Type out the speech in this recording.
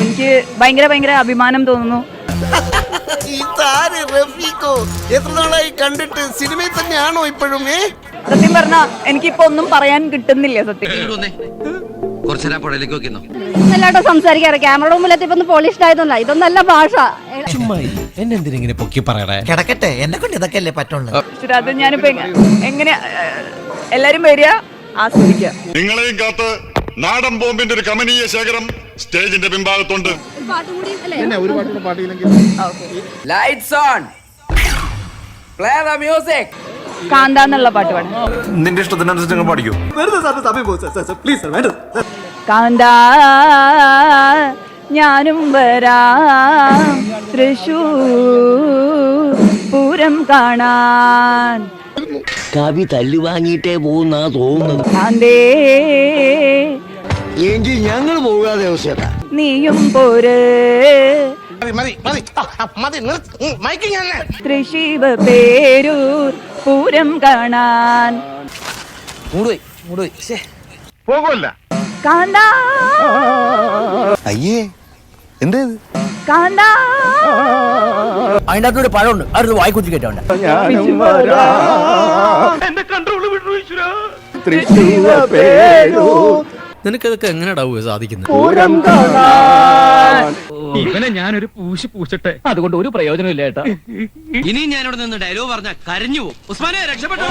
എനിക്ക് ഭയങ്കര ഭയങ്കര അഭിമാനം തോന്നുന്നു. കണ്ടിട്ട് സിനിമയിൽ തന്നെയാണോ ഇപ്പോഴും സത്യം പറഞ്ഞാ എനിക്കിപ്പോ ഒന്നും പറയാൻ കിട്ടുന്നില്ല സത്യം. സംസാരിക്കാറ്. ക്യാമറ മുമ്പിലെത്തിയപ്പോ ഒന്ന് പോളിഷ്ഡ് ആയതൊന്നല്ല ഇതൊന്നല്ല ഭാഷ. എന്നെന്തിനെ പൊക്കി പറയണേ? കിടക്കട്ടെ. എന്നെ കൊണ്ട് ഇതൊക്കെ അല്ലേ പറ്റുള്ളൂ. പക്ഷേ അത് ഞാനിപ്പോ എങ്ങനെ എല്ലാരും വരിക ആസ്വദിക്കുക നിങ്ങളെയും കാത്ത് നാടൻ ബോംബിന്റെ ഒരു കമനീയ ശേഖരം സ്റ്റേജിന്റെ പിൻഭാഗത്തുണ്ട്. Lights on play the music Kantha എന്നുള്ള പാട്ട് പാടാം. നിന്റെ ഇഷ്ടത്തിനനുസരിച്ച് നിങ്ങൾ പഠിക്കൂ കാന്ത ഞാനും വരാം. തൃശൂർ പൂരം കാണാൻ. കവി തല്ലു വാങ്ങിയിട്ടേ പോകുന്നാ തോന്നുന്നത്. കാന്തേ എങ്കിൽ ഞങ്ങൾ പോകാതെ നീയും പോര്. മതി മതി മതി. തൃശീവ പേരൂർ പൂരം കാണാൻ. കാന്ത. അയ്യേ എന്തേ കാന്ത. അതിന്റെ അകത്തൊരു പഴമുണ്ട്. അടുത്ത് വായിക്കുത്തി കേട്ടോണ്ട് നിനക്കതൊക്കെ എങ്ങനെയാടാവുക സാധിക്കുന്നത് ഇവനെ ഞാനൊരു പൂശി പൂശട്ടെ. അതുകൊണ്ട് ഒരു പ്രയോജനം ഇല്ല ഏട്ടാ. ഇനി ഞാനിവിടെ നിന്ന് ഡയലോഗ് പറഞ്ഞ കരഞ്ഞു പോകും. ഉസ്മാനെ രക്ഷപ്പെട്ടോ?